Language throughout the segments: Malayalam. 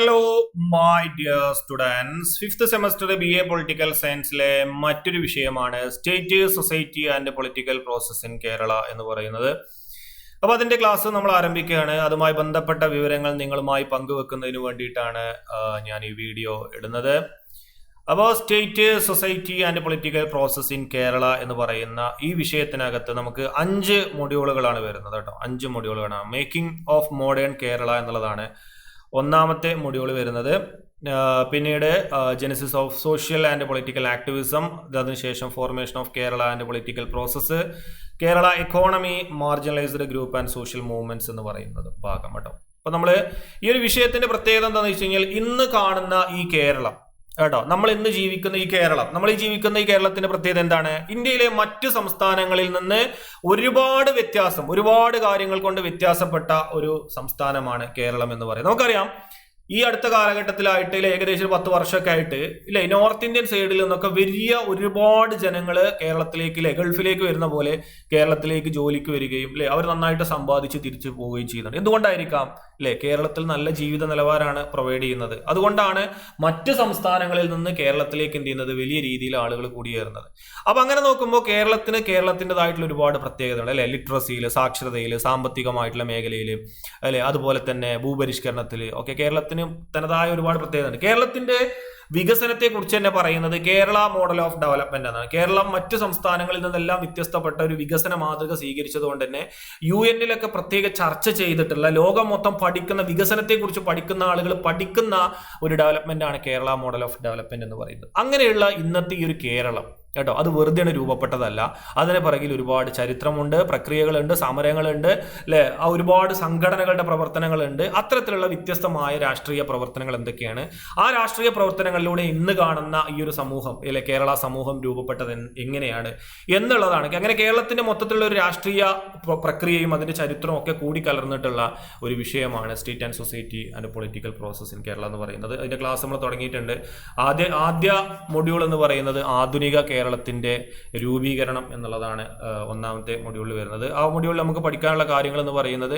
Hello my dear students fifth semester B A political സയൻസിലെ മറ്റൊരു വിഷയമാണ് state society and political process in Kerala എന്ന് പറയുന്നത്. അപ്പോൾ അതിന്റെ ക്ലാസ് നമ്മൾ ആരംഭിക്കുകയാണ്. അതുമായി ബന്ധപ്പെട്ട വിവരങ്ങൾ നിങ്ങളുമായി പങ്കുവെക്കുന്നതിന് വേണ്ടിയിട്ടാണ് ഞാൻ ഈ വീഡിയോ ഇടുന്നത്. അപ്പോൾ state society and political process in Kerala എന്ന് പറയുന്ന ഈ വിഷയത്തിനകത്ത് നമുക്ക് അഞ്ച് മൊഡ്യൂളുകളാണ് വരുന്നത് കേട്ടോ. അഞ്ച് മൊഡ്യൂളുകളാണ് മേക്കിംഗ് ഓഫ് മോഡേൺ കേരള എന്നുള്ളതാണ്. ഒന്നാമത്തെ മൊഡ്യൂൾ വരുന്നത് പിന്നീട് genesis of social and political activism അതിനുശേഷം formation of Kerala and political process Kerala economy marginalised group and social movements എന്ന് പറയുന്നത് ഭാഗം കേട്ടോ. അപ്പൊ നമ്മൾ ഈ ഒരു വിഷയത്തിന്റെ പ്രത്യേകത എന്താണെന്ന് വെച്ച് കഴിഞ്ഞാൽ ഇന്ന് കാണുന്ന ഈ കേരളം കേട്ടോ നമ്മൾ ഇന്ന് ജീവിക്കുന്ന ഈ കേരളം നമ്മൾ ഈ ജീവിക്കുന്ന ഈ കേരളത്തിന്റെ പ്രത്യേകത എന്താണ്? ഇന്ത്യയിലെ മറ്റ് സംസ്ഥാനങ്ങളിൽ നിന്ന് ഒരുപാട് വ്യത്യാസം ഒരുപാട് കാര്യങ്ങൾ കൊണ്ട് വ്യത്യാസപ്പെട്ട ഒരു സംസ്ഥാനമാണ് കേരളം എന്ന് പറയുന്നത്. നമുക്കറിയാം ഈ അടുത്ത കാലഘട്ടത്തിലായിട്ട് ഏകദേശം പത്ത് വർഷമൊക്കെ ആയിട്ട് ഇല്ലേ നോർത്ത് ഇന്ത്യൻ സൈഡിൽ നിന്നൊക്കെ വലിയ ഒരുപാട് ജനങ്ങൾ കേരളത്തിലേക്ക് ഇല്ലേ ഗൾഫിലേക്ക് വരുന്ന പോലെ കേരളത്തിലേക്ക് ജോലിക്ക് വരികയും അല്ലെ അവർ നന്നായിട്ട് സമ്പാദിച്ച് തിരിച്ചു പോവുകയും ചെയ്യുന്നുണ്ട്. എന്തുകൊണ്ടായിരിക്കാം അല്ലെ കേരളത്തിൽ നല്ല ജീവിത നിലവാരമാണ് പ്രൊവൈഡ് ചെയ്യുന്നത്? അതുകൊണ്ടാണ് മറ്റ് സംസ്ഥാനങ്ങളിൽ നിന്ന് കേരളത്തിലേക്ക് എന്ത് ചെയ്യുന്നത്? വലിയ രീതിയിൽ ആളുകൾ കൂടിയേറുന്നത് അപ്പൊ അങ്ങനെ നോക്കുമ്പോൾ കേരളത്തിന് കേരളത്തിന്റെതായിട്ടുള്ള ഒരുപാട് പ്രത്യേകതകൾ അല്ലെ ലിറ്ററസിയിൽ സാക്ഷരതയിൽ സാമ്പത്തികമായിട്ടുള്ള മേഖലയിൽ അല്ലെ അതുപോലെ തന്നെ ഭൂപരിഷ്കരണത്തിൽ ഒക്കെ കേരളത്തിന് തനതായ ഒരുപാട് പ്രത്യേകത ഉണ്ട് കേരളത്തിന്റെ വികസനത്തെ കുറിച്ച് തന്നെ പറയുന്നത് കേരള മോഡൽ ഓഫ് ഡെവലപ്മെന്റ് എന്നാണ്. കേരളം മറ്റ് സംസ്ഥാനങ്ങളിൽ നിന്നെല്ലാം വ്യത്യസ്തപ്പെട്ട ഒരു വികസന മാതൃക സ്വീകരിച്ചതുകൊണ്ട് തന്നെ യു എന്നിലൊക്കെ പ്രത്യേക ചർച്ച ചെയ്തിട്ടുള്ള ലോകം മൊത്തം പഠിക്കുന്ന വികസനത്തെ കുറിച്ച് പഠിക്കുന്ന ആളുകൾ പഠിക്കുന്ന ഒരു ഡെവലപ്മെന്റ് ആണ് കേരള മോഡൽ ഓഫ് ഡെവലപ്മെന്റ് എന്ന് പറയുന്നത്. അങ്ങനെയുള്ള ഇന്നത്തെ ഈ ഒരു കേരളം കേട്ടോ അത് വെറുതെയാണ് രൂപപ്പെട്ടതല്ല. അതിന് പിറകിൽ ഒരുപാട് ചരിത്രമുണ്ട് പ്രക്രിയകളുണ്ട് സമരങ്ങളുണ്ട് അല്ലേ ആ ഒരുപാട് സംഘടനകളുടെ പ്രവർത്തനങ്ങളുണ്ട്. അത്തരത്തിലുള്ള വ്യത്യസ്തമായ രാഷ്ട്രീയ പ്രവർത്തനങ്ങൾ എന്തൊക്കെയാണ്? ആ രാഷ്ട്രീയ പ്രവർത്തനങ്ങളിലൂടെ ഇന്ന് കാണുന്ന ഈ ഒരു സമൂഹം അല്ലെ കേരള സമൂഹം രൂപപ്പെട്ടത് എങ്ങനെയാണ്? എന്നുള്ളതാണ്. അങ്ങനെ കേരളത്തിന്റെ മൊത്തത്തിലുള്ള ഒരു രാഷ്ട്രീയ പ്രക്രിയയും അതിന്റെ ചരിത്രവും ഒക്കെ കൂടി കലർന്നിട്ടുള്ള ഒരു വിഷയമാണ് state and society and political process in Kerala എന്ന് പറയുന്നത്. അതിന്റെ ക്ലാസ് നമ്മൾ തുടങ്ങിയിട്ടുണ്ട്. ആദ്യ ആദ്യ മൊഡ്യൂൾ എന്ന് പറയുന്നത് ആധുനിക കേരളത്തിന്റെ രൂപീകരണം എന്നുള്ളതാണ് ഒന്നാമത്തെ മൊഡ്യൂളിൽ വരുന്നത്. ആ മൊഡ്യൂളിൽ നമുക്ക് പഠിക്കാനുള്ള കാര്യങ്ങൾ എന്ന് പറയുന്നത്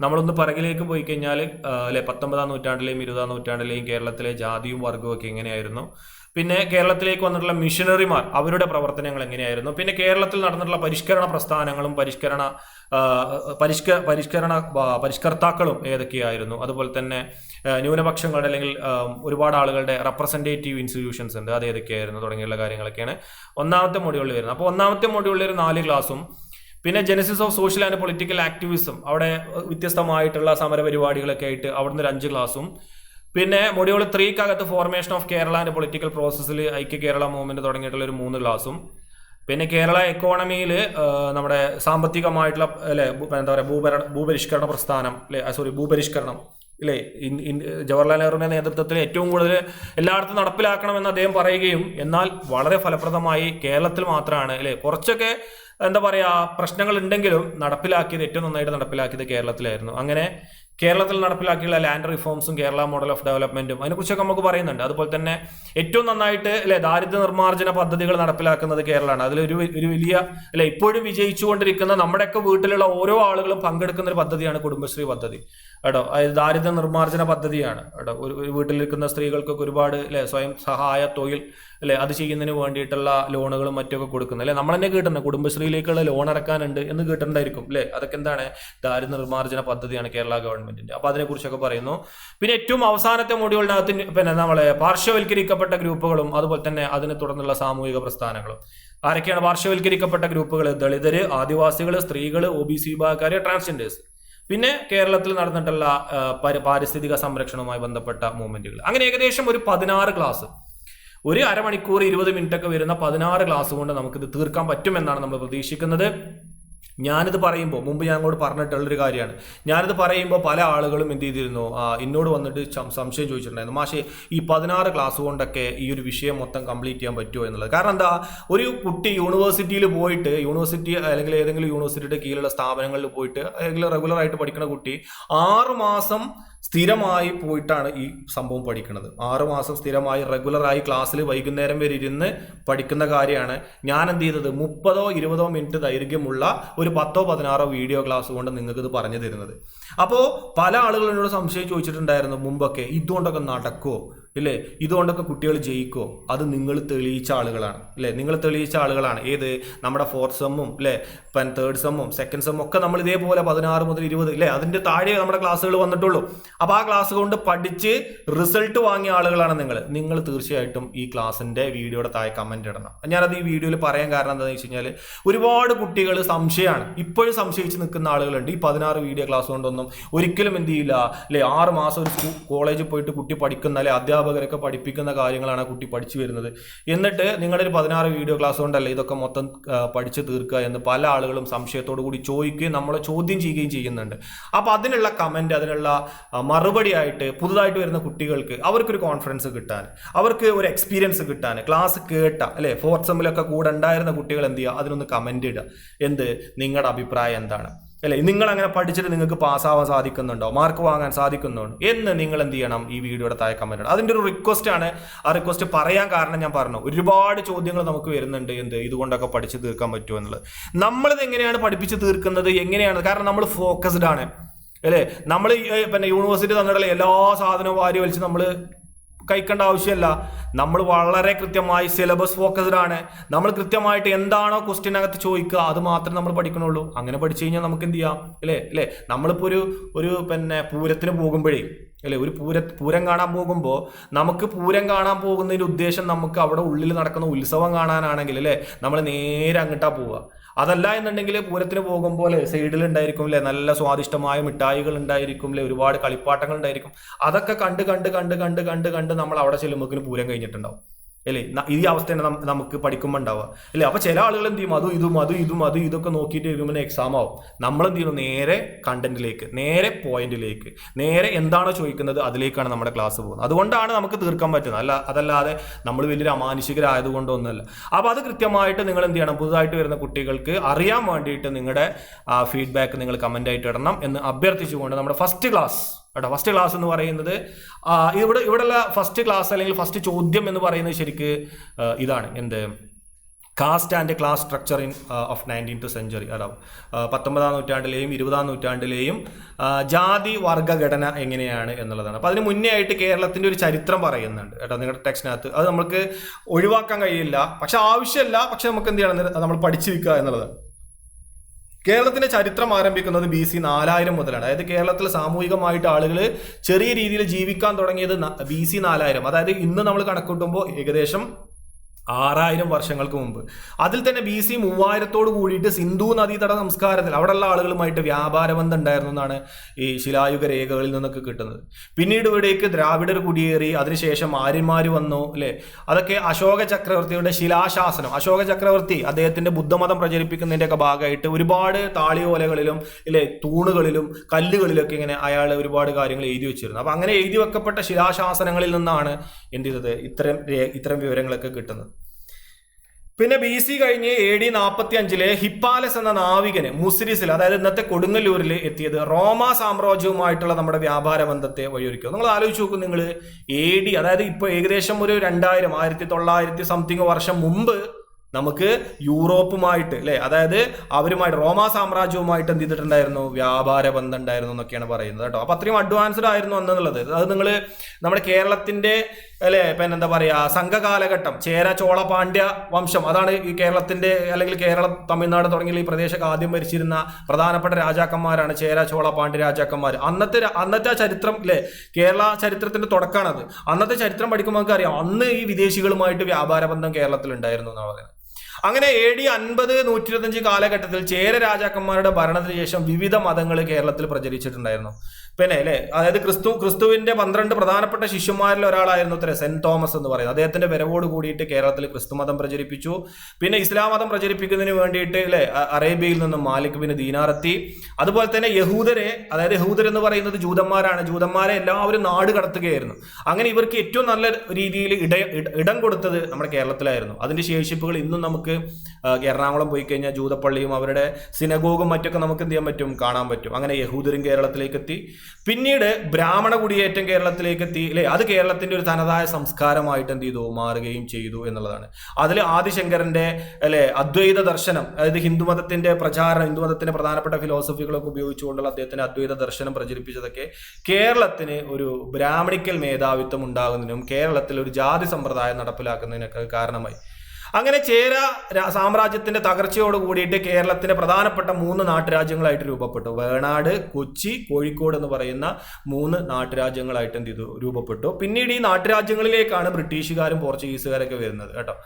നമ്മളൊന്ന് പിറകിലേക്ക് പോയി കഴിഞ്ഞാൽ അല്ലെ പത്തൊമ്പതാം നൂറ്റാണ്ടിലെയും ഇരുപതാം നൂറ്റാണ്ടിലെയും കേരളത്തിലെ ജാതിയും വർഗവും ഒക്കെ എങ്ങനെയായിരുന്നു? പിന്നെ കേരളത്തിലേക്ക് വന്നിട്ടുള്ള മിഷനറിമാർ അവരുടെ പ്രവർത്തനങ്ങൾ എങ്ങനെയായിരുന്നു? പിന്നെ കേരളത്തിൽ നടന്നിട്ടുള്ള പരിഷ്കരണ പ്രസ്ഥാനങ്ങളും പരിഷ്കരണ പരിഷ്ക പരിഷ്കരണ പരിഷ്കർത്താക്കളും ഏതൊക്കെയായിരുന്നു? അതുപോലെ തന്നെ ന്യൂനപക്ഷങ്ങളുടെ അല്ലെങ്കിൽ ഒരുപാട് ആളുകളുടെ റെപ്രസെന്റേറ്റീവ് ഇൻസ്റ്റിറ്റ്യൂഷൻസ് ഉണ്ട്. അത് ഏതൊക്കെയായിരുന്നു? തുടങ്ങിയുള്ള കാര്യങ്ങളൊക്കെയാണ് ഒന്നാമത്തെ മൊഡ്യൂളിൽ വരുന്നത്. അപ്പോൾ ഒന്നാമത്തെ മൊഡ്യൂളിൽ ഒരു നാല് ക്ലാസ്സും പിന്നെ genesis of social and political activism അവിടെ വ്യത്യസ്തമായിട്ടുള്ള സമര പരിപാടികളൊക്കെ ആയിട്ട് അവിടുന്ന് ഒരു അഞ്ച് ക്ലാസ്സും പിന്നെ module ത്രീക്കകത്ത് formation of Kerala and political പ്രോസസ്സിൽ ഐക്യ കേരള മൂവ്മെന്റ് തുടങ്ങിയിട്ടുള്ള ഒരു മൂന്ന് ക്ലാസ്സും പിന്നെ കേരള എക്കോണമിയിൽ നമ്മുടെ സാമ്പത്തികമായിട്ടുള്ള അല്ലെ എന്താ പറയുക ഭൂപര ഭൂപരിഷ്കരണ പ്രസ്ഥാനം അല്ലെ സോറി ഭൂപരിഷ്കരണം ഇല്ലേ ജവഹർലാൽ നെഹ്റുവിന്റെ നേതൃത്വത്തിൽ ഏറ്റവും കൂടുതൽ എല്ലായിടത്തും നടപ്പിലാക്കണമെന്ന് അദ്ദേഹം പറയുകയും എന്നാൽ വളരെ ഫലപ്രദമായി കേരളത്തിൽ മാത്രമാണ് അല്ലെ കുറച്ചൊക്കെ എന്താ പറയുക പ്രശ്നങ്ങൾ ഉണ്ടെങ്കിലും നടപ്പിലാക്കിയത് ഏറ്റവും നന്നായിട്ട് നടപ്പിലാക്കിയത് കേരളത്തിലായിരുന്നു. അങ്ങനെ കേരളത്തിൽ നടപ്പിലാക്കിയുള്ള ലാൻഡ് റിഫോംസും കേരള മോഡൽ ഓഫ് ഡെവലപ്മെന്റും അതിനെക്കുറിച്ചൊക്കെ നമുക്ക് പറയുന്നുണ്ട്. അതുപോലെ തന്നെ ഏറ്റവും നന്നായിട്ട് അല്ലെ ദാരിദ്ര്യ നിർമ്മാർജന പദ്ധതികൾ നടപ്പിലാക്കുന്നത് കേരളമാണ്. അതിലൊരു ഒരു വലിയ അല്ലെ ഇപ്പോഴും വിജയിച്ചുകൊണ്ടിരിക്കുന്ന നമ്മുടെയൊക്കെ വീട്ടിലുള്ള ഓരോ ആളുകളും പങ്കെടുക്കുന്ന ഒരു പദ്ധതിയാണ് കുടുംബശ്രീ പദ്ധതി. കേട്ടോ അതായത് ദാരിദ്ര്യ നിർമ്മാർജന പദ്ധതിയാണ്. കേട്ടോ ഒരു വീട്ടിലിരിക്കുന്ന സ്ത്രീകൾക്കൊക്കെ ഒരുപാട് അല്ലെ സ്വയം സഹായ തൊഴിൽ അല്ലെ? അത് ചെയ്യുന്നതിന് വേണ്ടിയിട്ടുള്ള ലോണുകളും മറ്റൊക്കെ കൊടുക്കുന്നത്. അല്ലെ? നമ്മൾ തന്നെ കേട്ടുന്നത് കുടുംബശ്രീയിലേക്കുള്ള ലോൺ ഇറക്കാനുണ്ട് എന്ന് കേട്ടിട്ടുണ്ടായിരിക്കും. അല്ലെ? അതൊക്കെ എന്താണ്? ദാരിദ്ര്യ നിർമ്മാർജന പദ്ധതിയാണ് കേരള ഗവൺമെന്റിന്റെ. അപ്പൊ അതിനെക്കുറിച്ചൊക്കെ പറയുന്നു. പിന്നെ ഏറ്റവും അവസാനത്തെ മൊഡ്യൂളിനകത്ത് പിന്നെ നമ്മളെ പാർശ്വവൽക്കരിക്കപ്പെട്ട ഗ്രൂപ്പുകളും അതുപോലെ തന്നെ അതിനെ തുടർന്നുള്ള സാമൂഹിക പ്രസ്ഥാനങ്ങളും. ആരൊക്കെയാണ് പാർശ്വവൽക്കരിക്കപ്പെട്ട ഗ്രൂപ്പുകൾ ദളിതര് ആദിവാസികൾ സ്ത്രീകൾ ഒ ബി സി വിഭാഗക്കാർ ട്രാൻസ്ജെൻഡേഴ്സ് പിന്നെ കേരളത്തിൽ നടന്നിട്ടുള്ള പാരിസ്ഥിതിക സംരക്ഷണവുമായി ബന്ധപ്പെട്ട മൂവ്മെന്റുകൾ അങ്ങനെ ഏകദേശം ഒരു പതിനാറ് ക്ലാസ് ഒരു അരമണിക്കൂർ ഇരുപത് മിനിറ്റ് ഒക്കെ വരുന്ന പതിനാറ് ക്ലാസ് കൊണ്ട് നമുക്കിത് തീർക്കാൻ പറ്റുമെന്നാണ് നമ്മൾ പ്രതീക്ഷിക്കുന്നത്. ഞാനിത് പറയുമ്പോൾ മുമ്പ് ഞാൻ അങ്ങോട്ട് പറഞ്ഞിട്ടുള്ളൊരു കാര്യമാണ്. ഞാനിത് പറയുമ്പോൾ പല ആളുകളും എന്ത് ചെയ്തിരുന്നു? എന്നോട് വന്നിട്ട് സംശയം ചോദിച്ചിട്ടുണ്ടായിരുന്നു. മാഷേ ഈ പതിനാറ് ക്ലാസ് കൊണ്ടൊക്കെ ഈ ഒരു വിഷയം മൊത്തം കംപ്ലീറ്റ് ചെയ്യാൻ പറ്റുമോ എന്നുള്ളത്? കാരണം എന്താ? ഒരു കുട്ടി യൂണിവേഴ്സിറ്റിയിൽ പോയിട്ട് യൂണിവേഴ്സിറ്റി അല്ലെങ്കിൽ ഏതെങ്കിലും യൂണിവേഴ്സിറ്റിയുടെ കീഴിലുള്ള സ്ഥാപനങ്ങളിൽ പോയിട്ട് അല്ലെങ്കിൽ റെഗുലറായിട്ട് പഠിക്കുന്ന കുട്ടി ആറ് മാസം സ്ഥിരമായി പോയിട്ടാണ് ഈ സംഭവം പഠിക്കുന്നത്. ആറുമാസം സ്ഥിരമായി റെഗുലറായി ക്ലാസ്സിൽ വൈകുന്നേരം വരെ ഇരുന്ന് പഠിക്കുന്ന കാര്യമാണ്. ഞാൻ എന്ത് ചെയ്തത്? മുപ്പതോ ഇരുപതോ മിനിറ്റ് ദൈർഘ്യമുള്ള ഒരു പത്തോ പതിനാറോ വീഡിയോ ക്ലാസ് കൊണ്ട് നിങ്ങൾക്ക് ഇത് പറഞ്ഞു തരുന്നത്. അപ്പോൾ പല ആളുകളും എന്നോട് സംശയം ചോദിച്ചിട്ടുണ്ടായിരുന്നു മുമ്പൊക്കെ ഇതുകൊണ്ടൊക്കെ നടക്കുമോ ഇല്ലേ? ഇതുകൊണ്ടൊക്കെ കുട്ടികൾ ജയിക്കുമോ അത് നിങ്ങൾ തെളിയിച്ച ആളുകളാണ്. അല്ലേ നിങ്ങൾ തെളിയിച്ച ആളുകളാണ്. ഏത്? നമ്മുടെ ഫോർത്ത് സെമ്മും അല്ലേ ഇപ്പം തേർഡ് സെമ്മും സെക്കൻഡ് സെമ്മും ഒക്കെ നമ്മൾ ഇതേപോലെ പതിനാറ് മുതൽ ഇരുപത് ഇല്ലേ? അതിന്റെ താഴെ നമ്മുടെ ക്ലാസ്സുകൾ വന്നിട്ടുള്ളൂ. അപ്പോൾ ആ ക്ലാസ് കൊണ്ട് പഠിച്ച് റിസൾട്ട് വാങ്ങിയ ആളുകളാണ് നിങ്ങൾ നിങ്ങൾ തീർച്ചയായിട്ടും ഈ ക്ലാസ്സിന്റെ വീഡിയോയുടെ താഴെ കമന്റ് ഇടണം. ഞാനത് ഈ വീഡിയോയിൽ പറയാൻ കാരണം എന്താണെന്ന് വെച്ച് കഴിഞ്ഞാൽ ഒരുപാട് കുട്ടികൾ സംശയമാണ്. ഇപ്പോഴും സംശയിച്ച് നിൽക്കുന്ന ആളുകളുണ്ട്. ഈ പതിനാറ് വീഡിയോ ക്ലാസ് കൊണ്ടൊന്നും ഒരിക്കലും എന്ത് ചെയ്യില്ല. അല്ലെ ആറ് മാസം ഒരു കോളേജിൽ പോയിട്ട് കുട്ടി പഠിക്കുന്ന അല്ലെ അധ്യാപകരൊക്കെ പഠിപ്പിക്കുന്ന കാര്യങ്ങളാണ് ആ കുട്ടി പഠിച്ചു വരുന്നത്. എന്നിട്ട് നിങ്ങളുടെ ഒരു പതിനാറ് വീഡിയോ ക്ലാസ് കൊണ്ടല്ലേ ഇതൊക്കെ മൊത്തം പഠിച്ചു തീർക്കുക എന്ന് പല ആളുകളും സംശയത്തോടു കൂടി ചോദിക്കുകയും നമ്മളെ ചോദ്യം ചെയ്യുകയും ചെയ്യുന്നുണ്ട്. അപ്പോൾ അതിനുള്ള കമന്റ് അതിനുള്ള മറുപടി ആയിട്ട് പുതുതായിട്ട് വരുന്ന കുട്ടികൾക്ക് അവർക്കൊരു കോൺഫിഡൻസ് കിട്ടാൻ അവർക്ക് ഒരു എക്സ്പീരിയൻസ് കിട്ടാൻ ക്ലാസ് കേട്ട അല്ലെ ഫോർത്ത് സെമ്മിലൊക്കെ കൂടെ ഉണ്ടായിരുന്ന കുട്ടികൾ എന്ത് ചെയ്യുക? അതിനൊന്ന് കമന്റ് ഇടുക. എന്ത്? നിങ്ങളുടെ അഭിപ്രായം എന്താണ്? അല്ലെ? നിങ്ങൾ അങ്ങനെ പഠിച്ചിട്ട് നിങ്ങൾക്ക് പാസ്സാവാൻ സാധിക്കുന്നുണ്ടോ? മാർക്ക് വാങ്ങാൻ സാധിക്കുന്നുണ്ടോ? എന്ന് നിങ്ങൾ എന്ത് ചെയ്യണം ഈ വീഡിയോയുടെ താഴെ കമന്റ് ഇടണം. അതിന്റെ ഒരു റിക്വസ്റ്റ് ആണ്. ആ റിക്വസ്റ്റ് പറയാൻ കാരണം ഞാൻ പറഞ്ഞു. ഒരുപാട് ചോദ്യങ്ങൾ നമുക്ക് വരുന്നുണ്ട്. എന്ത്? ഇതുകൊണ്ടൊക്കെ പഠിച്ച് തീർക്കാൻ പറ്റുമോ എന്നുള്ളത്. നമ്മളിത് എങ്ങനെയാണ് പഠിപ്പിച്ച് തീർക്കുന്നത്? എങ്ങനെയാണ്? കാരണം നമ്മൾ ഫോക്കസ്ഡ് ആണ്. അല്ലേ? നമ്മൾ പിന്നെ യൂണിവേഴ്സിറ്റി തന്നിട്ടുള്ള എല്ലാ സാധനവും വാരി വലിച്ച് നമ്മൾ കഴിക്കേണ്ട ആവശ്യമില്ല. നമ്മൾ വളരെ കൃത്യമായി സിലബസ് ഫോക്കസ്ഡ് ആണ്. നമ്മൾ കൃത്യമായിട്ട് എന്താണോ ക്വസ്റ്റ്യനകത്ത് ചോദിക്കുക അത് മാത്രമേ നമ്മൾ പഠിക്കണുള്ളൂ. അങ്ങനെ പഠിച്ചു കഴിഞ്ഞാൽ നമുക്ക് എന്ത് ചെയ്യാം? അല്ലേ? അല്ലേ? നമ്മളിപ്പോൾ ഒരു ഒരു പിന്നെ പൂരത്തിന് പോകുമ്പോഴേ അല്ലേ? ഒരു പൂര പൂരം കാണാൻ പോകുമ്പോൾ നമുക്ക് പൂരം കാണാൻ പോകുന്നതിന്റെ ഉദ്ദേശം നമുക്ക് അവിടെ ഉള്ളിൽ നടക്കുന്ന ഉത്സവം കാണാനാണെങ്കിൽ അല്ലേ? നമ്മൾ നേരെ അങ്ങോട്ടാണ് പോവുക. അതല്ല എന്നുണ്ടെങ്കിൽ പൂരത്തിന് പോകുമ്പോൾ സൈഡിൽ ഉണ്ടായിരിക്കും അല്ലേ നല്ല സ്വാദിഷ്ടമായ മിഠായികൾ ഉണ്ടായിരിക്കും അല്ലേ ഒരുപാട് കളിപ്പാട്ടങ്ങൾ ഉണ്ടായിരിക്കും. അതൊക്കെ കണ്ട് കണ്ട് കണ്ട് കണ്ട് കണ്ട് കണ്ട് നമ്മൾ അവിടെ ചെല്ലുമ്പോൾ പൂരം കഴിഞ്ഞിട്ടുണ്ടാവും. അല്ലേ? ഈ അവസ്ഥയാണ് നമുക്ക് പഠിക്കുമ്പോൾ ഉണ്ടാവുക. അല്ലേ? അപ്പോൾ ചില ആളുകൾ എന്ത് ചെയ്യും? അതും ഇതും അതും ഇതും അതും ഇതൊക്കെ നോക്കിയിട്ട് വരുമ്പോൾ എക്സാം ആവും. നമ്മൾ എന്ത് ചെയ്യുന്നു? നേരെ കണ്ടന്റിലേക്ക് നേരെ പോയിന്റിലേക്ക് നേരെ എന്താണോ ചോദിക്കുന്നത് അതിലേക്കാണ് നമ്മുടെ ക്ലാസ് പോകുന്നത്. അതുകൊണ്ടാണ് നമുക്ക് തീർക്കാൻ പറ്റുന്നത്. അല്ല അതല്ലാതെ നമ്മൾ വലിയൊരു അമാനുഷികരായതുകൊണ്ടൊന്നുമല്ല. അപ്പോൾ അത് കൃത്യമായിട്ട് നിങ്ങൾ എന്ത് ചെയ്യണം? പുതുതായിട്ട് വരുന്ന കുട്ടികൾക്ക് അറിയാൻ വേണ്ടിയിട്ട് നിങ്ങളുടെ ഫീഡ്ബാക്ക് നിങ്ങൾ കമന്റ് ആയിട്ട് ഇടണം എന്ന് അഭ്യർത്ഥിച്ചുകൊണ്ട് നമ്മുടെ ഫസ്റ്റ് ക്ലാസ് കേട്ടോ. ഫസ്റ്റ് ക്ലാസ് എന്ന് പറയുന്നത് ഇവിടെ ഇവിടെയുള്ള ഫസ്റ്റ് ക്ലാസ് അല്ലെങ്കിൽ ഫസ്റ്റ് ചോദ്യം എന്ന് പറയുന്നത് ശരിക്ക് ഇതാണ്. എന്ത്? Caste and class structure in of nineteenth century അതാവും പത്തൊമ്പതാം നൂറ്റാണ്ടിലെയും ഇരുപതാം നൂറ്റാണ്ടിലെയും ജാതി വർഗഘടന എങ്ങനെയാണ് എന്നുള്ളതാണ്. അപ്പോൾ അതിന് മുന്നേ ആയിട്ട് കേരളത്തിന്റെ ഒരു ചരിത്രം പറയുന്നുണ്ട്. കേട്ടോ നിങ്ങളുടെ ടെക്സ്റ്റിനകത്ത് അത് നമുക്ക് ഒഴിവാക്കാൻ കഴിയില്ല. പക്ഷെ ആവശ്യമില്ല. പക്ഷെ നമുക്ക് എന്ത് ചെയ്യണം? നമ്മൾ പഠിച്ചു വെക്കുക എന്നുള്ളതാണ്. കേരളത്തിന്റെ ചരിത്രം ആരംഭിക്കുന്നത് ബി സി നാലായിരം മുതലാണ്. അതായത് കേരളത്തിൽ സാമൂഹികമായിട്ട് ആളുകൾ ചെറിയ രീതിയിൽ ജീവിക്കാൻ തുടങ്ങിയത് ബി സി നാലായിരം. അതായത് ഇന്ന് നമ്മൾ കണക്കൂട്ടുമ്പോൾ ഏകദേശം ആറായിരം വർഷങ്ങൾക്ക് മുമ്പ്. അതിൽ തന്നെ ബി സി മൂവായിരത്തോട് കൂടിയിട്ട് സിന്ധു നദീതട സംസ്കാരത്തിൽ അവിടെയുള്ള ആളുകളുമായിട്ട് വ്യാപാര ബന്ധം ഉണ്ടായിരുന്നു എന്നാണ് ഈ ശിലായുഗ രേഖകളിൽ നിന്നൊക്കെ കിട്ടുന്നത്. പിന്നീട് ഇവിടേക്ക് ദ്രാവിഡർ കുടിയേറി അതിനുശേഷം ആര്യന്മാർ വന്നു അല്ലേ? അതൊക്കെ അശോക ചക്രവർത്തിയുടെ ശിലാശാസനം. അശോക ചക്രവർത്തി അദ്ദേഹത്തിന്റെ ബുദ്ധമതം പ്രചരിപ്പിക്കുന്നതിന്റെയൊക്കെ ഭാഗമായിട്ട് ഒരുപാട് താളിയോലകളിലും അല്ലെ തൂണുകളിലും കല്ലുകളിലൊക്കെ ഇങ്ങനെ അയാൾ ഒരുപാട് കാര്യങ്ങൾ എഴുതി വെച്ചിരുന്നു. അപ്പൊ അങ്ങനെ എഴുതി വെക്കപ്പെട്ട ശിലാശാസനങ്ങളിൽ നിന്നാണ് എന്ത് ചെയ്തത്? ഇത്തരം ഇത്തരം വിവരങ്ങളൊക്കെ കിട്ടുന്നത്. പിന്നെ ബി സി കഴിഞ്ഞ് എ ഡി നാൽപ്പത്തി അഞ്ചിലെ ഹിപ്പാലസ് എന്ന നാവികന് മുസിരിസിൽ അതായത് ഇന്നത്തെ കൊടുങ്ങല്ലൂരിൽ എത്തിയത് റോമ സാമ്രാജ്യവുമായിട്ടുള്ള നമ്മുടെ വ്യാപാര ബന്ധത്തെ വഴിയൊരുക്കും നിങ്ങൾ ആലോചിച്ച് നോക്കും നിങ്ങൾ എ ഡി അതായത് ഇപ്പോൾ ഏകദേശം ഒരു രണ്ടായിരം ആയിരത്തി തൊള്ളായിരത്തി സംതിങ് വർഷം മുമ്പ് നമുക്ക് യൂറോപ്പുമായിട്ട് അല്ലേ? അതായത് അവരുമായിട്ട് റോമ സാമ്രാജ്യവുമായിട്ട് എന്ത് ചെയ്തിട്ടുണ്ടായിരുന്നു? വ്യാപാര ബന്ധം ഉണ്ടായിരുന്നു എന്നൊക്കെയാണ് പറയുന്നത് കേട്ടോ. അപ്പം അത്രയും അഡ്വാൻസ്ഡ് ആയിരുന്നു എന്നുള്ളത് അത് നിങ്ങൾ നമ്മുടെ കേരളത്തിന്റെ അല്ലെ? പിന്നെ എന്താ പറയാ സംഘകാലഘട്ടം ചേര ചോള പാണ്ഡ്യ വംശം. അതാണ് ഈ കേരളത്തിന്റെ അല്ലെങ്കിൽ കേരളം തമിഴ്നാട് തുടങ്ങിയ ഈ പ്രദേശമൊക്കെ ആദ്യം ഭരിച്ചിരുന്ന പ്രധാനപ്പെട്ട രാജാക്കന്മാരാണ് ചേര ചോള പാണ്ഡ്യ രാജാക്കന്മാർ. അന്നത്തെ അന്നത്തെ ചരിത്രം അല്ലെ കേരള ചരിത്രത്തിന്റെ തുടക്കമാണത്. അന്നത്തെ ചരിത്രം പഠിക്കുമ്പോൾ നമുക്ക് അറിയാം അന്ന് ഈ വിദേശികളുമായിട്ട് വ്യാപാര ബന്ധം കേരളത്തിൽ ഉണ്ടായിരുന്നു എന്നാണ് പറയുന്നത്. അങ്ങനെ എ ഡി അൻപത് നൂറ്റി ഇരുപത്തഞ്ച് കാലഘട്ടത്തിൽ ചേര രാജാക്കന്മാരുടെ ഭരണത്തിന് ശേഷം വിവിധ മതങ്ങൾ കേരളത്തിൽ പ്രചരിച്ചിട്ടുണ്ടായിരുന്നു. പിന്നെ അല്ലെ? അതായത് ക്രിസ്തു ക്രിസ്തുവിന്റെ പന്ത്രണ്ട് പ്രധാനപ്പെട്ട ശിഷ്യന്മാരിൽ ഒരാളായിരുന്നു അത്രേ സെന്റ് തോമസ് എന്ന് പറയുന്നത്. അദ്ദേഹത്തിന്റെ വരവോട് കൂടിയിട്ട് കേരളത്തിൽ ക്രിസ്തു മതം പ്രചരിപ്പിച്ചു. പിന്നെ ഇസ്ലാം മതം പ്രചരിപ്പിക്കുന്നതിന് വേണ്ടിയിട്ട് അല്ലെ അറേബ്യയിൽ നിന്നും മാലിക് ബിൻ ദീനാറെത്തി അതുപോലെ തന്നെ യഹൂദരെ അതായത് യഹൂദർ എന്ന് പറയുന്നത് ജൂതന്മാരാണ്. ജൂതന്മാരെ എല്ലാവരും നാട് കടത്തുകയായിരുന്നു. അങ്ങനെ ഇവർക്ക് ഏറ്റവും നല്ല രീതിയിൽ ഇട ഇട- കൊടുത്തത് നമ്മുടെ കേരളത്തിലായിരുന്നു. അതിന്റെ ശേഷിപ്പുകൾ ഇന്നും നമുക്ക് എറണാകുളം പോയി കഴിഞ്ഞാൽ ജൂതപ്പള്ളിയും അവരുടെ സിനഗോഗും മറ്റൊക്കെ നമുക്ക് എന്ത് ചെയ്യാൻ പറ്റും? കാണാൻ പറ്റും. അങ്ങനെ യഹൂദരും കേരളത്തിലേക്ക് എത്തി. പിന്നീട് ബ്രാഹ്മണ കുടിയേറ്റം കേരളത്തിലേക്ക് എത്തി അല്ലെ? അത് കേരളത്തിന്റെ ഒരു തനതായ സംസ്കാരമായിട്ട് എന്ത് ചെയ്തു? മാറുകയും ചെയ്തു എന്നുള്ളതാണ്. അതിൽ ആദിശങ്കരന്റെ അല്ലെ അദ്വൈത ദർശനം അതായത് ഹിന്ദുമതത്തിന്റെ പ്രചാരണം ഹിന്ദുമതത്തിന്റെ പ്രധാനപ്പെട്ട ഫിലോസഫികളൊക്കെ ഉപയോഗിച്ചുകൊണ്ടുള്ള അദ്ദേഹത്തിന്റെ അദ്വൈത ദർശനം പ്രചരിപ്പിച്ചതൊക്കെ കേരളത്തിന് ഒരു ബ്രാഹ്മണിക്കൽ മേധാവിത്വം ഉണ്ടാകുന്നതിനും കേരളത്തിൽ ഒരു ജാതി സമ്പ്രദായം നടപ്പിലാക്കുന്നതിനൊക്കെ കാരണമായി. അങ്ങനെ ചേര സാമ്രാജ്യത്തിന്റെ തകർച്ചയോട് കൂടിയിട്ട് കേരളത്തിന്റെ പ്രധാനപ്പെട്ട മൂന്ന് നാട്ടുരാജ്യങ്ങളായിട്ട് രൂപപ്പെട്ടു. വേണാട് കൊച്ചി കോഴിക്കോട് എന്ന് പറയുന്ന മൂന്ന് നാട്ടുരാജ്യങ്ങളായിട്ട് എന്ത് ചെയ്തു? രൂപപ്പെട്ടു. പിന്നീട് ഈ നാട്ടുരാജ്യങ്ങളിലേക്കാണ് ബ്രിട്ടീഷുകാരും പോർച്ചുഗീസുകാരൊക്കെ വരുന്നത് കേട്ടോ.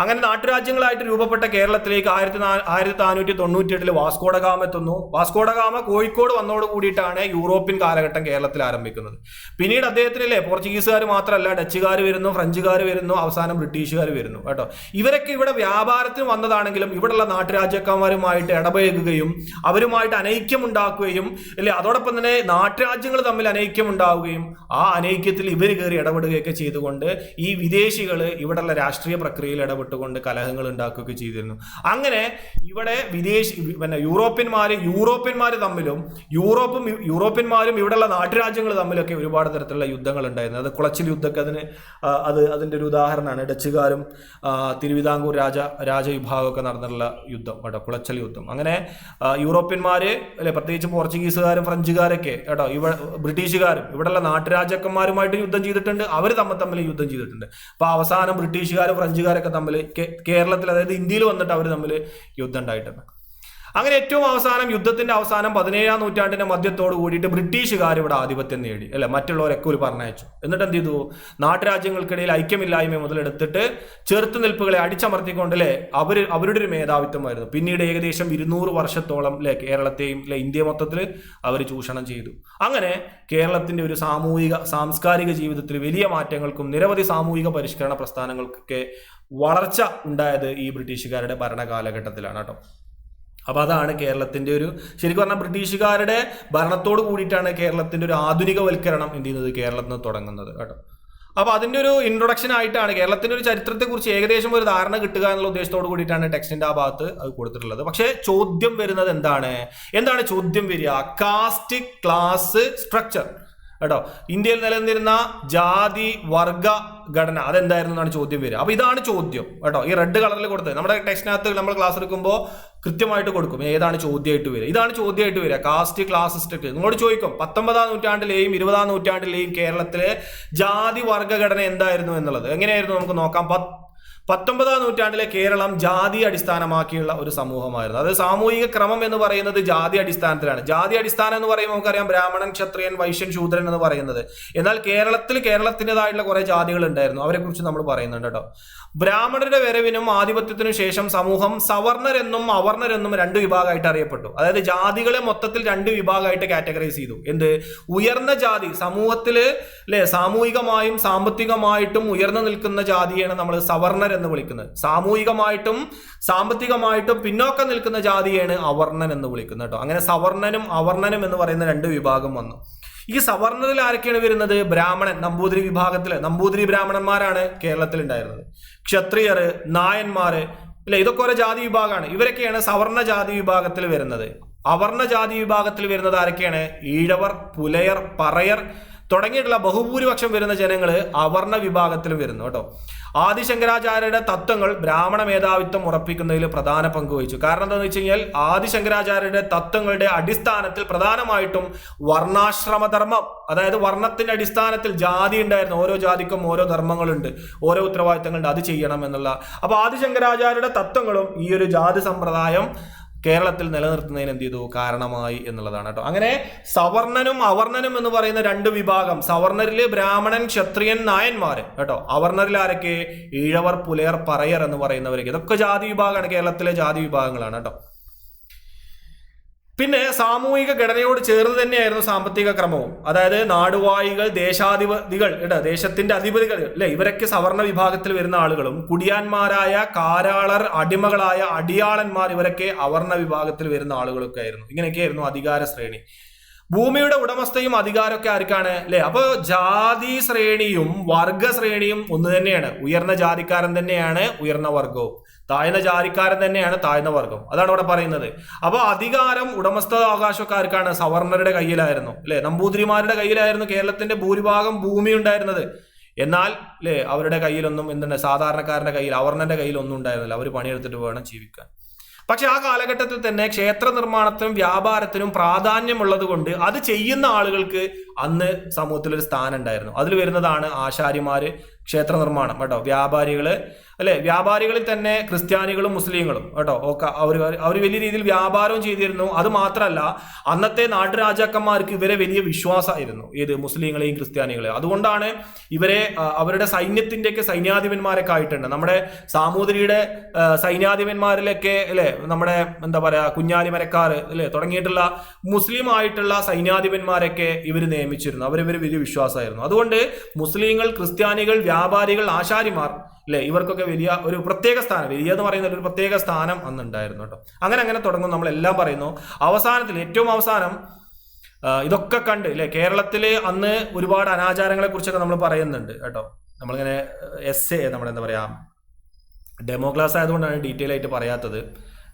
അങ്ങനെ നാട്ടുരാജ്യങ്ങളായിട്ട് രൂപപ്പെട്ട കേരളത്തിലേക്ക് ആയിരത്തി ആയിരത്തി നാനൂറ്റി തൊണ്ണൂറ്റി Vasco da Vasco da Gama എത്തുന്നു. വാസ്കോഡഗാമ കോഴിക്കോട് വന്നോട് കൂടിയിട്ടാണ് യൂറോപ്യൻ കാലഘട്ടം കേരളത്തിൽ ആരംഭിക്കുന്നത്. പിന്നീട് അദ്ദേഹത്തിനല്ലേ പോർച്ചുഗീസുകാർ മാത്രമല്ല ഡച്ചുകാർ വരുന്നു ഫ്രഞ്ചുകാർ വരുന്നു അവസാനം ബ്രിട്ടീഷുകാർ വരുന്നു കേട്ടോ. ഇവരൊക്കെ ഇവിടെ വ്യാപാരത്തിന് വന്നതാണെങ്കിലും ഇവിടെയുള്ള നാട്ടുരാജ്യക്കാരുമായിട്ട് ഇടപഴകുകയും അവരുമായിട്ട് അനൈക്യം ഉണ്ടാക്കുകയും അല്ലെ അതോടൊപ്പം തന്നെ നാട്ടുരാജ്യങ്ങൾ തമ്മിൽ അനൈക്യം ഉണ്ടാവുകയും ആ അനൈക്യത്തിൽ ഇവർ കയറി ഇടപെടുകയൊക്കെ ചെയ്തുകൊണ്ട് ഈ വിദേശികൾ ഇവിടെയുള്ള രാഷ്ട്രീയ പ്രക്രിയയിൽ ഇടപെട്ടുകൊണ്ട് കലഹങ്ങൾ ഉണ്ടാക്കുകയൊക്കെ ചെയ്തിരുന്നു. അങ്ങനെ ഇവിടെ വിദേശ പിന്നെ യൂറോപ്യന്മാർ യൂറോപ്യന്മാർ തമ്മിലും യൂറോപ്പും യൂറോപ്യന്മാരും ഇവിടെയുള്ള നാട്ടുരാജ്യങ്ങൾ തമ്മിലൊക്കെ ഒരുപാട് തരത്തിലുള്ള യുദ്ധങ്ങൾ ഉണ്ടായിരുന്നു. അത് കുളച്ചിൽ യുദ്ധമൊക്കെ അതിന് അത് അതിന്റെ ഒരു ഉദാഹരണമാണ്. ഡച്ചുകാരും തിരുവിതാംകൂർ രാജ രാജവിഭാഗമൊക്കെ നടന്നിട്ടുള്ള യുദ്ധം കേട്ടോ കുളച്ചൽ യുദ്ധം. അങ്ങനെ യൂറോപ്യന്മാർ അല്ലെ പ്രത്യേകിച്ച് പോർച്ചുഗീസുകാരും ഫ്രഞ്ചുകാരൊക്കെ കേട്ടോ ഇവിടെ ബ്രിട്ടീഷുകാരും ഇവിടെയുള്ള നാട്ടുരാജാക്കന്മാരുമായിട്ട് യുദ്ധം ചെയ്തിട്ടുണ്ട്. അവർ തമ്മിൽ തമ്മിൽ യുദ്ധം ചെയ്തിട്ടുണ്ട്. അപ്പോൾ അവസാനം ബ്രിട്ടീഷുകാരും ഫ്രഞ്ചുകാരൊക്കെ തമ്മിൽ കേരളത്തിൽ അതായത് ഇന്ത്യയിൽ വന്നിട്ട് അവർ തമ്മിൽ യുദ്ധം ഉണ്ടായിട്ടുണ്ട്. അങ്ങനെ ഏറ്റവും അവസാനം യുദ്ധത്തിന്റെ അവസാനം പതിനേഴാം നൂറ്റാണ്ടിന്റെ മധ്യത്തോട് കൂടിയിട്ട് ബ്രിട്ടീഷുകാർ ഇവിടെ ആധിപത്യം നേടി അല്ലെ? മറ്റുള്ളവരൊക്കെ ഒരു പറഞ്ഞയച്ചു. എന്നിട്ട് എന്ത് ചെയ്തു? നാട്ടുരാജ്യങ്ങൾക്കിടയിൽ ഐക്യമില്ലായ്മ മുതലെടുത്തിട്ട് ചെറുത്തുനിൽപ്പുകളെ അടിച്ചമർത്തിക്കൊണ്ട് അല്ലെ? അവർ അവരുടെ ഒരു മേധാവിത്വമായിരുന്നു. പിന്നീട് ഏകദേശം ഇരുന്നൂറ് വർഷത്തോളം അല്ലെ? കേരളത്തെയും അല്ലെ? ഇന്ത്യ മൊത്തത്തിൽ അവർ ചൂഷണം ചെയ്തു. അങ്ങനെ കേരളത്തിന്റെ ഒരു സാമൂഹിക സാംസ്കാരിക ജീവിതത്തിൽ വലിയ മാറ്റങ്ങൾക്കും നിരവധി സാമൂഹിക പരിഷ്കരണ പ്രസ്ഥാനങ്ങൾക്കൊക്കെ വളർച്ച ഉണ്ടായത് ഈ ബ്രിട്ടീഷുകാരുടെ ഭരണകാലഘട്ടത്തിലാണ് കേട്ടോ. അപ്പോൾ അതാണ് കേരളത്തിന്റെ ഒരു ശരിക്കും പറഞ്ഞാൽ ബ്രിട്ടീഷുകാരുടെ ഭരണത്തോട് കൂടിയിട്ടാണ് കേരളത്തിന്റെ ഒരു ആധുനികവൽക്കരണം എന്ത് ചെയ്യുന്നത്? കേരളത്തിൽ നിന്ന് തുടങ്ങുന്നത് കേട്ടോ. അപ്പോൾ അതിന്റെ ഒരു ഇൻട്രൊഡക്ഷൻ ആയിട്ടാണ് കേരളത്തിന്റെ ഒരു ചരിത്രത്തെക്കുറിച്ച് ഏകദേശം ഒരു ധാരണ കിട്ടുക എന്നുള്ള ഉദ്ദേശത്തോട് കൂടിയിട്ടാണ് ടെക്സ്റ്റിന്റെ ആ ഭാഗത്ത് അത് കൊടുത്തിട്ടുള്ളത്. പക്ഷേ ചോദ്യം വരുന്നത് എന്താണ്? എന്താണ് ചോദ്യം വരിക? Caste class structure. കേട്ടോ? ഇന്ത്യയിൽ നിലനിന്നിരുന്ന ജാതി വർഗ ഘടന അതെന്തായിരുന്നു എന്നാണ് ചോദ്യം വരിക. അപ്പൊ ഇതാണ് ചോദ്യം കേട്ടോ. ഈ റെഡ് കളറിൽ കൊടുത്തത്. നമ്മുടെ ടെക്സ്റ്റിനകത്ത് നമ്മൾ ക്ലാസ് എടുക്കുമ്പോൾ കൃത്യമായിട്ട് കൊടുക്കും. ഏതാണ് ചോദ്യമായിട്ട് വരിക? ഇതാണ് ചോദ്യമായിട്ട് വരിക. കാസ്റ്റ് ക്ലാസ് സ്ട്രക്ചർ നിങ്ങളോട് ചോദിക്കും പത്തൊമ്പതാം നൂറ്റാണ്ടിലെയും ഇരുപതാം നൂറ്റാണ്ടിലെയും കേരളത്തിലെ ജാതി വർഗഘടന എന്തായിരുന്നു എന്നുള്ളത്? എങ്ങനെയായിരുന്നു നമുക്ക് നോക്കാം. പത്തൊമ്പതാം നൂറ്റാണ്ടിലെ കേരളം ജാതി അടിസ്ഥാനമാക്കിയുള്ള ഒരു സമൂഹമായിരുന്നു. അത് സാമൂഹിക ക്രമം എന്ന് പറയുന്നത് ജാതി അടിസ്ഥാനത്തിലാണ്. ജാതി അടിസ്ഥാനം എന്ന് പറയുമ്പോൾ നമുക്കറിയാം ബ്രാഹ്മണൻ ക്ഷത്രിയൻ വൈശ്യൻ ശൂദ്രൻ എന്ന് പറയുന്നത്. എന്നാൽ കേരളത്തിൽ കേരളത്തിന്റെതായിട്ടുള്ള കുറെ ജാതികൾ ഉണ്ടായിരുന്നു. അവരെ കുറിച്ച് നമ്മൾ പറയുന്നുണ്ട് കേട്ടോ. ബ്രാഹ്മണരുടെ വരവിനും ആധിപത്യത്തിനും ശേഷം സമൂഹം സവർണരെന്നും അവർണരെന്നും രണ്ട് വിഭാഗമായിട്ട് അറിയപ്പെട്ടു. അതായത് ജാതികളെ മൊത്തത്തിൽ രണ്ട് വിഭാഗമായിട്ട് കാറ്റഗറൈസ് ചെയ്തു. എന്ത്? ഉയർന്ന ജാതി. സമൂഹത്തിൽ അല്ലെ സാമൂഹികമായും സാമ്പത്തികമായിട്ടും ഉയർന്നു നിൽക്കുന്ന ജാതിയാണ് നമ്മൾ സവർണർ എന്ന് വിളിക്കുന്നത്. സാമൂഹികമായിട്ടും സാമ്പത്തികമായിട്ടും പിന്നോക്കം നിൽക്കുന്ന ജാതിയാണ് അവർണൻ എന്ന് വിളിക്കുന്നത് കേട്ടോ. അങ്ങനെ സവർണനും അവർണനും എന്ന് പറയുന്ന രണ്ട് വിഭാഗം വന്നു. ഈ സവർണത്തിൽ ആരൊക്കെയാണ് വരുന്നത്? ബ്രാഹ്മണൻ നമ്പൂതിരി വിഭാഗത്തിൽ. നമ്പൂതിരി ബ്രാഹ്മണന്മാരാണ് കേരളത്തിൽ ഉണ്ടായിരുന്നത് ക്ഷത്രിയർ നായന്മാര് അല്ലെ ഇതൊക്കെ ഓരോ ജാതി വിഭാഗമാണ്. ഇവരൊക്കെയാണ് സവർണ ജാതി വിഭാഗത്തിൽ വരുന്നത്. അവർണ ജാതി വിഭാഗത്തിൽ വരുന്നത് ആരൊക്കെയാണ്? ഈഴവർ പുലയർ പറയർ തുടങ്ങിയിട്ടുള്ള ബഹുഭൂരിപക്ഷം വരുന്ന ജനങ്ങൾ അവർണ വിഭാഗത്തിൽ വരുന്നു കേട്ടോ. ആദിശങ്കരാചാര്യരുടെ തത്വങ്ങൾ ബ്രാഹ്മണ മേധാവിത്വം ഉറപ്പിക്കുന്നതിൽ പ്രധാന പങ്ക് വഹിച്ചു. കാരണം എന്താണെന്ന് വെച്ച് കഴിഞ്ഞാൽ ആദിശങ്കരാചാര്യരുടെ തത്വങ്ങളുടെ അടിസ്ഥാനത്തിൽ പ്രധാനമായിട്ടും വർണാശ്രമധർമ്മം അതായത് വർണത്തിന്റെ അടിസ്ഥാനത്തിൽ ജാതി ഉണ്ടായിരുന്നു. ഓരോ ജാതിക്കും ഓരോ ധർമ്മങ്ങളുണ്ട്. ഓരോ ഉത്തരവാദിത്തങ്ങളുണ്ട്. അത് ചെയ്യണം എന്നുള്ള. അപ്പൊ ആദിശങ്കരാചാര്യരുടെ തത്വങ്ങളും ഈ ഒരു ജാതി സമ്പ്രദായം കേരളത്തിൽ നിലനിർത്തുന്നതിന് എന്ത് ചെയ്തു? കാരണമായി എന്നുള്ളതാണ് കേട്ടോ. അങ്ങനെ സവർണനും അവർണനും എന്ന് പറയുന്ന രണ്ട് വിഭാഗം സവർണരിൽ ബ്രാഹ്മണൻ ക്ഷത്രിയൻ നായന്മാർ കേട്ടോ. അവർണരിൽ ആരൊക്കെ? ഈഴവർ പുലയർ പറയർ എന്ന് പറയുന്നവരൊക്കെ. ഇതൊക്കെ ജാതി വിഭാഗമാണ് കേരളത്തിലെ ജാതി വിഭാഗങ്ങളാണ് കേട്ടോ. പിന്നെ സാമൂഹിക ഘടനയോട് ചേർന്ന് തന്നെയായിരുന്നു സാമ്പത്തിക ക്രമവും. അതായത് നാടുവാഴികൾ ദേശാധിപതികൾ കേട്ടോ ദേശത്തിന്റെ അധിപതികൾ അല്ലെ? ഇവരൊക്കെ സവർണ വിഭാഗത്തിൽ വരുന്ന ആളുകളും കുടിയാന്മാരായ കാരാളർ അടിമകളായ അടിയാളന്മാർ ഇവരൊക്കെ അവർണ വിഭാഗത്തിൽ വരുന്ന ആളുകളൊക്കെ ആയിരുന്നു. ഇങ്ങനെയൊക്കെയായിരുന്നു അധികാര ശ്രേണി. ഭൂമിയുടെ ഉടമസ്ഥയും അധികാരമൊക്കെ ആർക്കാണ്? അല്ലെ? അപ്പൊ ജാതി ശ്രേണിയും വർഗ ശ്രേണിയും ഒന്ന് തന്നെയാണ്. ഉയർന്ന ജാതിക്കാരൻ തന്നെയാണ് ഉയർന്ന വർഗവും. താഴ്ന്ന ജാതിക്കാരൻ തന്നെയാണ് താഴ്ന്ന വർഗം. അതാണ് ഇവിടെ പറയുന്നത്. അപ്പോൾ അധികാരം ഉടമസ്ഥ അവകാശക്കാർക്കാണ് സവർണരുടെ കയ്യിലായിരുന്നു. അല്ലെ? നമ്പൂതിരിമാരുടെ കയ്യിലായിരുന്നു കേരളത്തിന്റെ ഭൂരിഭാഗം ഭൂമി ഉണ്ടായിരുന്നത്. എന്നാൽ അല്ലേ അവരുടെ കയ്യിലൊന്നും എന്താണ് സാധാരണക്കാരന്റെ കയ്യിൽ അവർണന്റെ കയ്യിൽ ഒന്നും ഉണ്ടായിരുന്നില്ല. അവർ പണിയെടുത്തിട്ട് വേണം ജീവിക്കാൻ. പക്ഷെ ആ കാലഘട്ടത്തിൽ തന്നെ ക്ഷേത്ര നിർമ്മാണത്തിനും വ്യാപാരത്തിനും പ്രാധാന്യമുള്ളത് കൊണ്ട് അത് ചെയ്യുന്ന ആളുകൾക്ക് അന്ന് സമൂഹത്തിൽ ഒരു സ്ഥാനം ഉണ്ടായിരുന്നു. അതിൽ വരുന്നതാണ് ആശാരിമാര് ക്ഷേത്ര നിർമ്മാണം കേട്ടോ. വ്യാപാരികൾ അല്ലെ? വ്യാപാരികളിൽ തന്നെ ക്രിസ്ത്യാനികളും മുസ്ലിങ്ങളും കേട്ടോ? ഒക്കെ അവർ അവർ വലിയ രീതിയിൽ വ്യാപാരവും ചെയ്തിരുന്നു. അത് മാത്രമല്ല അന്നത്തെ നാട്ടുരാജാക്കന്മാർക്ക് ഇവരെ വലിയ വിശ്വാസമായിരുന്നു ഏത് മുസ്ലിങ്ങളെയും ക്രിസ്ത്യാനികളെയും. അതുകൊണ്ടാണ് ഇവരെ അവരുടെ സൈന്യത്തിന്റെയൊക്കെ സൈന്യാധിപന്മാരൊക്കെ ആയിട്ടുണ്ട്. നമ്മുടെ സാമൂതിരിയുടെ സൈന്യാധിപന്മാരിലൊക്കെ അല്ലെ? നമ്മുടെ എന്താ പറയാ കുഞ്ഞാലിമരക്കാർ അല്ലെ? തുടങ്ങിയിട്ടുള്ള മുസ്ലിം ആയിട്ടുള്ള സൈന്യാധിപന്മാരൊക്കെ ഇവർ നിയമിച്ചിരുന്നു. അവരിവർ വലിയ വിശ്വാസമായിരുന്നു. അതുകൊണ്ട് മുസ്ലിങ്ങൾ ക്രിസ്ത്യാനികൾ വ്യാപാരികൾ ആശാരിമാർ അല്ലെ? ഇവർക്കൊക്കെ വലിയ ഒരു പ്രത്യേക സ്ഥാനം വലിയ എന്ന് പറയുന്ന ഒരു പ്രത്യേക സ്ഥാനം അന്നുണ്ടായിരുന്നു കേട്ടോ. അങ്ങനെ അങ്ങനെ തുടങ്ങും നമ്മളെല്ലാം പറയുന്നു. അവസാനത്തിൽ ഏറ്റവും അവസാനം ഇതൊക്കെ കണ്ട് അല്ലെ കേരളത്തിൽ അന്ന് ഒരുപാട് അനാചാരങ്ങളെ കുറിച്ചൊക്കെ നമ്മൾ പറയുന്നുണ്ട് കേട്ടോ. നമ്മളിങ്ങനെ എസ് എ നമ്മുടെ എന്താ പറയാ ഡെമോ ക്ലാസ് ആയതുകൊണ്ടാണ് ഡീറ്റെയിൽ ആയിട്ട് പറയാത്തത്.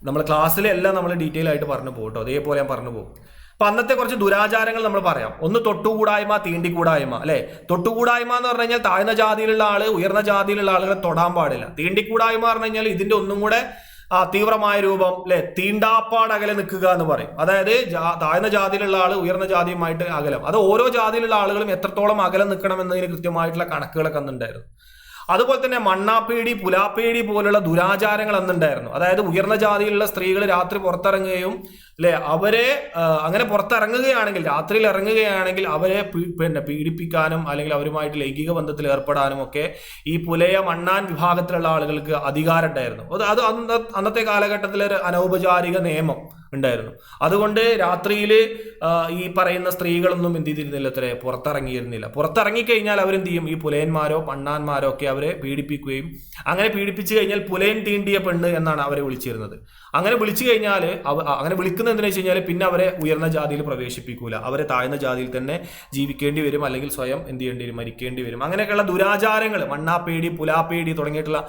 നമ്മൾ ക്ലാസ്സിലെല്ലാം നമ്മൾ ഡീറ്റെയിൽ ആയിട്ട് പറഞ്ഞു പോകും കേട്ടോ. അതേപോലെ ഞാൻ പറഞ്ഞു പോകും. അപ്പൊ അന്നത്തെ കുറച്ച് ദുരാചാരങ്ങൾ നമ്മൾ പറയാം. ഒന്ന് തൊട്ടുകൂടായ്മ തീണ്ടിക്കൂടായ്മ അല്ലെ? തൊട്ടുകൂടായ്മ എന്ന് പറഞ്ഞു കഴിഞ്ഞാൽ താഴ്ന്ന ജാതിയിലുള്ള ആൾ ഉയർന്ന ജാതിയിലുള്ള ആളുകളെ തൊടാൻ പാടില്ല. തീണ്ടിക്കൂടായ്മ പറഞ്ഞു കഴിഞ്ഞാൽ ഇതിന്റെ ഒന്നും കൂടെ ആ തീവ്രമായ രൂപം അല്ലെ? തീണ്ടാപ്പാട് അകലെ നിൽക്കുക എന്ന് പറയും. അതായത് താഴ്ന്ന ജാതിയിലുള്ള ആൾ ഉയർന്ന ജാതിയുമായിട്ട് അകലം. അത് ഓരോ ജാതിയിലുള്ള ആളുകളും എത്രത്തോളം അകലം നിൽക്കണം എന്നതിന് കൃത്യമായിട്ടുള്ള കണക്കുകളൊക്കെ അന്നുണ്ടായിരുന്നു. അതുപോലെ തന്നെ മണ്ണാപ്പേടി പുലാപ്പേടി പോലുള്ള ദുരാചാരങ്ങൾ അന്നുണ്ടായിരുന്നു. അതായത് ഉയർന്ന ജാതിയിലുള്ള സ്ത്രീകൾ രാത്രി പുറത്തിറങ്ങുകയും അല്ലെ? അവരെ അങ്ങനെ പുറത്തിറങ്ങുകയാണെങ്കിൽ രാത്രിയിൽ ഇറങ്ങുകയാണെങ്കിൽ അവരെ പിന്നെ പീഡിപ്പിക്കാനും അല്ലെങ്കിൽ അവരുമായിട്ട് ലൈംഗിക ബന്ധത്തിൽ ഏർപ്പെടാനും ഒക്കെ ഈ പുലയ മണ്ണാൻ വിഭാഗത്തിലുള്ള ആളുകൾക്ക് അധികാരം ഉണ്ടായിരുന്നു അത് അത് അന്ന അന്നത്തെ കാലഘട്ടത്തിൽ ഒരു അനൗപചാരിക നിയമം ഉണ്ടായിരുന്നു. അതുകൊണ്ട് രാത്രിയിൽ ഈ പറയുന്ന സ്ത്രീകളൊന്നും എന്ത് ചെയ്തിരുന്നില്ല അത്രേ പുറത്തിറങ്ങിയിരുന്നില്ല. പുറത്തിറങ്ങിക്കഴിഞ്ഞാൽ അവരെന്ത് ചെയ്യും? ഈ പുലയന്മാരോ പണ്ണാന്മാരോ ഒക്കെ അവരെ പീഡിപ്പിക്കുകയും അങ്ങനെ പീഡിപ്പിച്ചു കഴിഞ്ഞാൽ പുലയൻ തീണ്ടിയ പെണ്ണ് എന്നാണ് അവരെ വിളിച്ചിരുന്നത്. അങ്ങനെ വിളിച്ചു കഴിഞ്ഞാൽ അങ്ങനെ വിളിക്കുന്ന എന്തിനാ വെച്ച് കഴിഞ്ഞാൽ പിന്നെ അവരെ ഉയർന്ന ജാതിയിൽ പ്രവേശിപ്പിക്കൂല. അവരെ താഴ്ന്ന ജാതിയിൽ തന്നെ ജീവിക്കേണ്ടി വരും അല്ലെങ്കിൽ സ്വയം എന്ത് ചെയ്യേണ്ടി വരും? മരിക്കേണ്ടി വരും. അങ്ങനെയൊക്കെയുള്ള ദുരാചാരങ്ങൾ മണ്ണാപ്പേടി പുലാപ്പേടി തുടങ്ങിയിട്ടുള്ള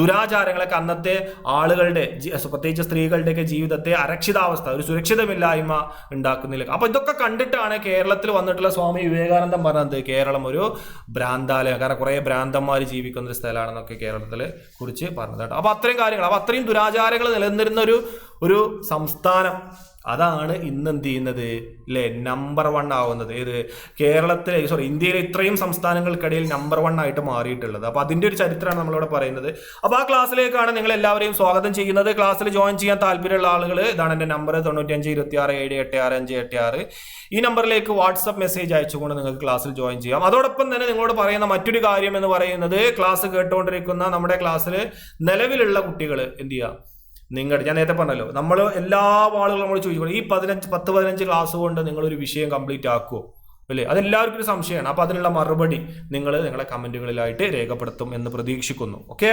ദുരാചാരങ്ങളൊക്കെ അന്നത്തെ ആളുകളുടെ പ്രത്യേകിച്ച് സ്ത്രീകളുടെയൊക്കെ ജീവിതത്തെ അരക്ഷിതാവസ്ഥ ഒരു സുരക്ഷിതമില്ലായ്മ ഉണ്ടാക്കുന്നില്ല അപ്പൊ ഇതൊക്കെ കണ്ടിട്ടാണ് കേരളത്തിൽ വന്നിട്ടുള്ള സ്വാമി വിവേകാനന്ദൻ പറഞ്ഞത് കേരളം ഒരു ഭ്രാന്താലയം. കാരണം കുറെ ഭ്രാന്തന്മാർ ജീവിക്കുന്ന ഒരു സ്ഥലമാണെന്നൊക്കെ കേരളത്തിൽ കുറിച്ച് പറഞ്ഞത് കേട്ടോ അപ്പൊ അത്രയും കാര്യങ്ങൾ അപ്പൊ അത്രയും ദുരാചാരങ്ങൾ നിലനിന്നിരുന്ന ഒരു ഒരു ഒരു സംസ്ഥാനം. അതാണ് ഇന്ന് എന്ത് ചെയ്യുന്നത്? അല്ലേ നമ്പർ വൺ ആവുന്നത്. ഏത്? കേരളത്തിലെ സോറി ഇന്ത്യയിലെ ഇത്രയും സംസ്ഥാനങ്ങൾക്കിടയിൽ നമ്പർ വൺ ആയിട്ട് മാറിയിട്ടുള്ളത്. അപ്പൊ അതിന്റെ ഒരു ചരിത്രമാണ് നമ്മളിവിടെ പറയുന്നത്. അപ്പൊ ആ ക്ലാസ്സിലേക്കാണ് നിങ്ങൾ എല്ലാവരെയും സ്വാഗതം ചെയ്യുന്നത്. ക്ലാസ്സിൽ ജോയിൻ ചെയ്യാൻ താല്പര്യമുള്ള ആളുകൾ ഇതാണ് എന്റെ നമ്പർ തൊണ്ണൂറ്റഞ്ച് ഇരുപത്തി ആറ് ഏഴ് എട്ട് ആറ് അഞ്ച് എട്ട് ആറ്. ഈ നമ്പറിലേക്ക് വാട്സപ്പ് മെസ്സേജ് അയച്ചുകൊണ്ട് നിങ്ങൾക്ക് ക്ലാസ്സിൽ ജോയിൻ ചെയ്യാം. അതോടൊപ്പം തന്നെ നിങ്ങളോട് പറയുന്ന മറ്റൊരു കാര്യം എന്ന് പറയുന്നത് ക്ലാസ് കേട്ടുകൊണ്ടിരിക്കുന്ന നമ്മുടെ ക്ലാസ്സിൽ നിലവിലുള്ള കുട്ടികൾ എന്ത് ചെയ്യുക? നിങ്ങളുടെ ഞാൻ നേരത്തെ പറഞ്ഞല്ലോ നമ്മൾ എല്ലാ ആളുകളും നമ്മൾ ചോദിക്കണം ഈ പതിനഞ്ച് പത്ത് പതിനഞ്ച് ക്ലാസ് കൊണ്ട് നിങ്ങൾ ഒരു വിഷയം കംപ്ലീറ്റ് ആക്കുമോ അല്ലേ? അതെല്ലാവർക്കും ഒരു സംശയമാണ്. അപ്പോൾ അതിനുള്ള മറുപടി നിങ്ങൾ നിങ്ങളുടെ കമന്റുകളിലായിട്ട് രേഖപ്പെടുത്തും എന്ന് പ്രതീക്ഷിക്കുന്നു. ഓക്കെ